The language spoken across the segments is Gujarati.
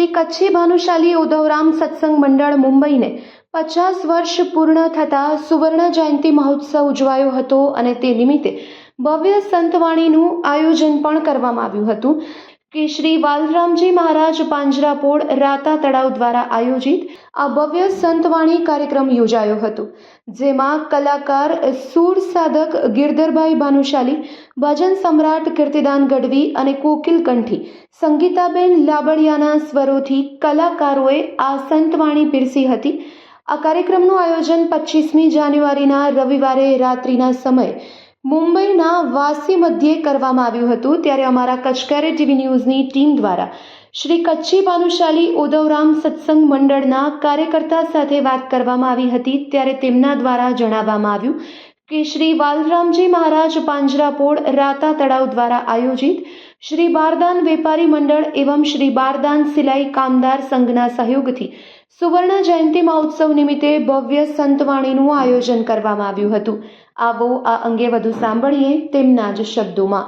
શ્રી કચ્છી ભાનુશાલી ઉધવરામ સત્સંગ મંડળ મુંબઈને પચાસ વર્ષ પૂર્ણ થતા સુવર્ણ જયંતિ મહોત્સવ ઉજવાયો હતો અને તે નિમિત્તે ભવ્ય સંતવાણીનું આયોજન પણ કરવામાં આવ્યું હતું. કે શ્રી બાલરામજી મહારાજ પાંજરાપોળ રાતા તળાવ દ્વારા આયોજિત આ ભવ્ય સંતવાણી કાર્યક્રમ યોજાયો હતો, જેમાં કલાકાર, સૂર સાધક ગિરધરભાઈ ભાનુશાલી, ભજન સમ્રાટ કીર્તિદાન ગઢવી અને કોકિલ કંઠી, સંગીતાબેન લાબડિયાના સ્વરોથી કલાકારોએ આ સંતવાણી પીરસી હતી. આ કાર્યક્રમનું આયોજન પચીસમી જાન્યુઆરીના રવિવારે રાત્રિના સમયે મુંબઈના વાસી મધ્યે કરવામાં આવ્યું હતું ત્યારે અમારા કચકારે ટીવી ન્યૂઝની ટીમ દ્વારા શ્રી કચ્છી ભાનુશાલી ઉદવરામ સત્સંગ મંડળના કાર્યકર્તા સાથે વાત કરવામાં આવી હતી ત્યારે તેમના દ્વારા જણાવવામાં આવ્યું કે શ્રી વાલરામજી મહારાજ પાંજરાપોળ રાતા તળાવ દ્વારા આયોજિત શ્રી બારદાન વેપારી મંડળ એવં શ્રી બારદાન સિલાઈ કામદાર સંઘના સહયોગથી સુવર્ણ જયંતિ મહોત્સવ નિમિત્તે ભવ્ય સંતવાણીનું આયોજન કરવામાં આવ્યું હતું. આવો આ અંગે વધુ સાંભળીએ તેમના જ શબ્દોમાં.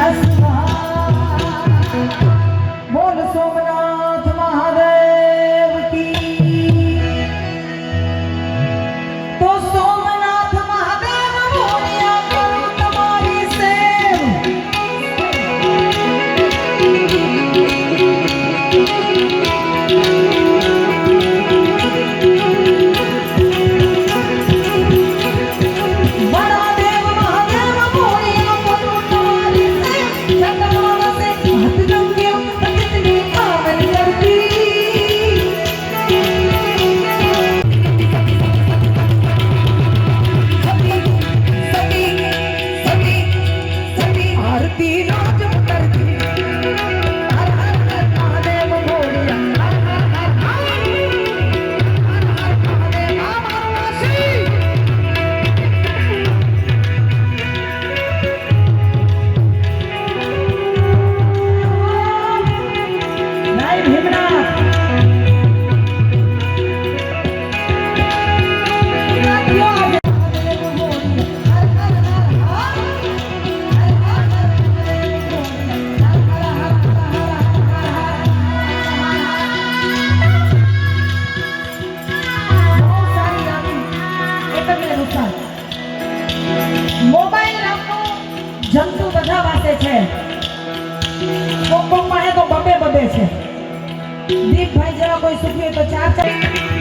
As the કોઈ સુખી હોય તો ચાર ચાર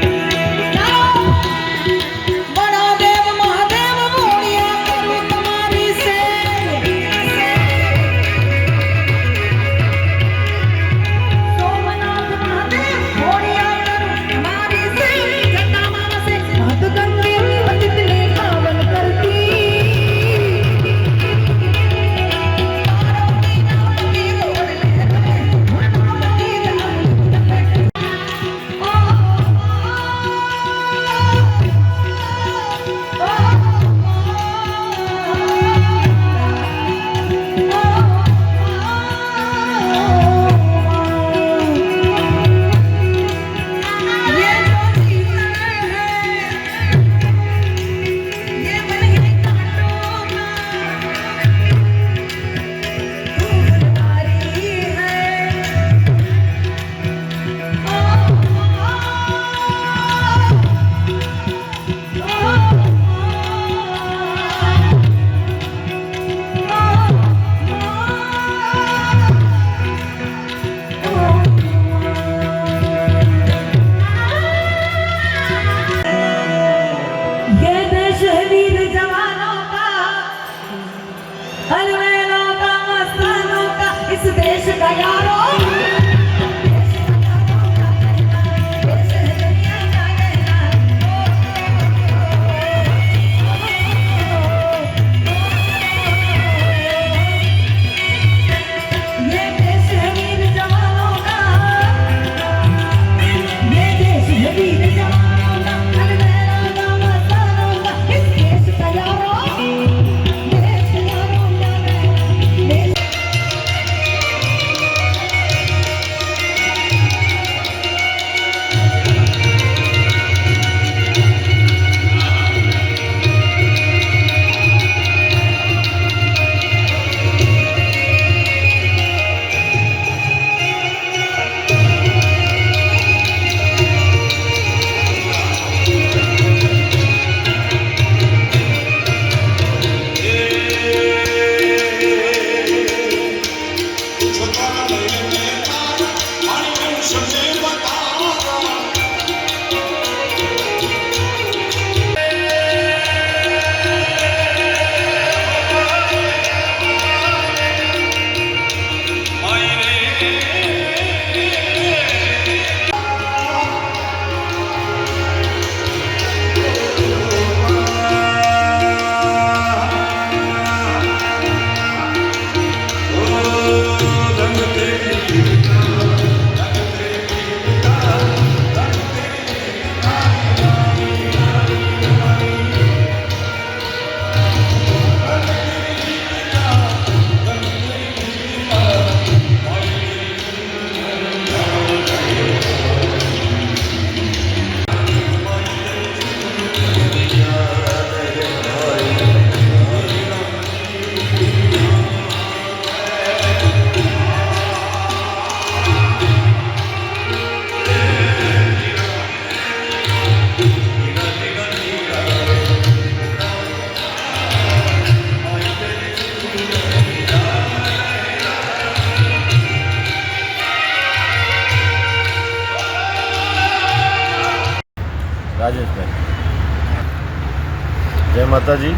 માતાજી.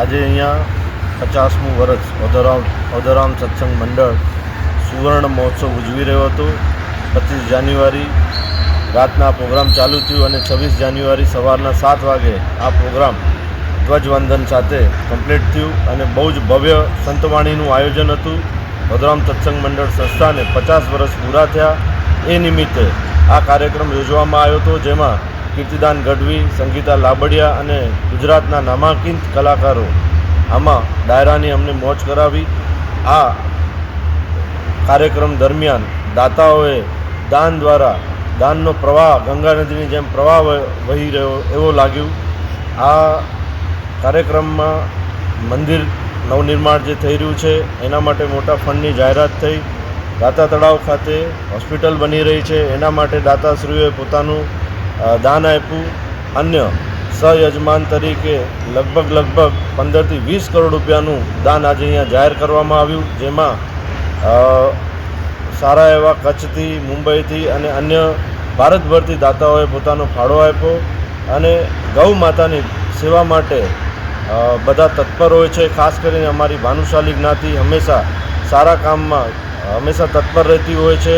આજે અહીંયા પચાસમું વર્ષ ઓધરામ ઓધરામ સત્સંગ મંડળ સુવર્ણ મહોત્સવ ઉજવી રહ્યો હતો. પચીસ જાન્યુઆરી રાતના પ્રોગ્રામ ચાલુ થયું અને છવ્વીસ જાન્યુઆરી સવારના સાત વાગે આ પ્રોગ્રામ ધ્વજવંદન સાથે કમ્પ્લીટ થયું અને બહુ જ ભવ્ય સંતવાણીનું આયોજન હતું. ભદ્રામ સત્સંગ મંડળ સંસ્થાને પચાસ વર્ષ પૂરા થયા. એ નિમિત્તે આ કાર્યક્રમ યોજવામાં આવ્યો હતો, જેમાં કીર્તિદાન ગઢવી, સંગીતા લાબડિયા અને ગુજરાતના નામાંકિત કલાકારો. આમાં ડાયરાની અમને મોજ કરાવી. આ કાર્યક્રમ દરમિયાન દાતાઓએ દાન દ્વારા, દાનનો પ્રવાહ ગંગા નદીની જેમ પ્રવાહ વહ- રહ્યો એવો લાગ્યું. આ કાર્યક્રમમાં મંદિર નવનિર્માણ જે થઈ રહ્યું છે, એના માટે મોટા ફંડની જાહેરાત થઈ. દાતા તળાવ ખાતે હોસ્પિટલ બની રહી છે, એના માટે દાતાશ્રીઓએ પોતાનું દાન આપ્યું. અન્ય સહયજમાન તરીકે લગભગ લગભગ પંદરથી વીસ કરોડ રૂપિયાનું દાન આજે અહીંયા જાહેર કરવામાં આવ્યું, જેમાં સારા એવા કચ્છથી, મુંબઈથી અને અન્ય ભારતભરથી દાતાઓએ પોતાનો ફાળો આપ્યો અને ગૌ માતાની સેવા માટે બધા તત્પર હોય છે. ખાસ કરીને અમારી ભાનુશાલી જ્ઞાતિ હંમેશા સારા કામમાં, હંમેશા તત્પર રહેતી હોય છે.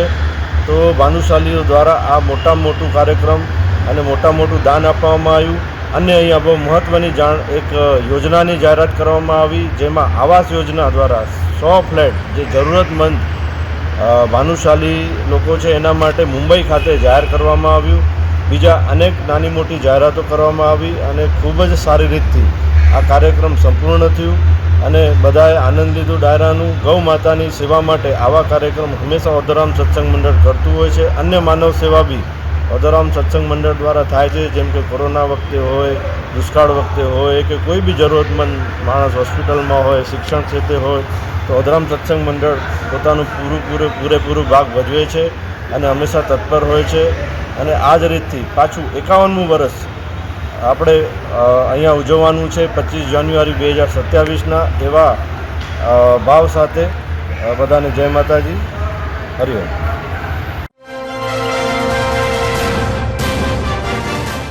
તો ભાનુશાલીઓ દ્વારા આ મોટામાં મોટું કાર્યક્રમ અને મોટા મોટું દાન આપવામાં આવ્યું. અને અહીંયા બહુ મહત્ત્વની જાણ, એક યોજનાની જાહેરાત કરવામાં આવી, જેમાં આવાસ યોજના દ્વારા સો ફ્લેટ જે જરૂરતમંદ ભાનુશાલી લોકો છે, એના માટે મુંબઈ ખાતે જાહેર કરવામાં આવ્યું. બીજા અનેક નાની મોટી જાહેરાતો કરવામાં આવી અને ખૂબ જ સારી રીતથી આ કાર્યક્રમ સંપૂર્ણ થયું. અને બધાએ આનંદ લીધું ડાયરાનું. ગૌ માતાની સેવા માટે આવા કાર્યક્રમ હંમેશા ઓધરામ સત્સંગ મંડળ કરતું હોય છે. અન્ય માનવ સેવા બી ઓધરામ સત્સંગ મંડળ દ્વારા થાય છે, જેમ કે કોરોના વખતે હોય, દુષ્કાળ વખતે હોય કે કોઈ બી જરૂરતમંદ માણસ હોસ્પિટલમાં હોય, શિક્ષણ ક્ષેત્રે હોય, તો અધરામ સત્સંગ મંડળ પોતાનું પૂરું, પૂરે, પૂરેપૂરું ભાગ ભજવે છે અને હંમેશા તત્પર હોય છે. અને આ જ રીતથી પાછું એકાવનમું વર્ષ આપણે અહીંયા ઉજવવાનું છે પચીસ જાન્યુઆરી બે હજાર સત્યાવીસના એવા ભાવ સાથે. બધાને જય માતાજી. હરિઓમ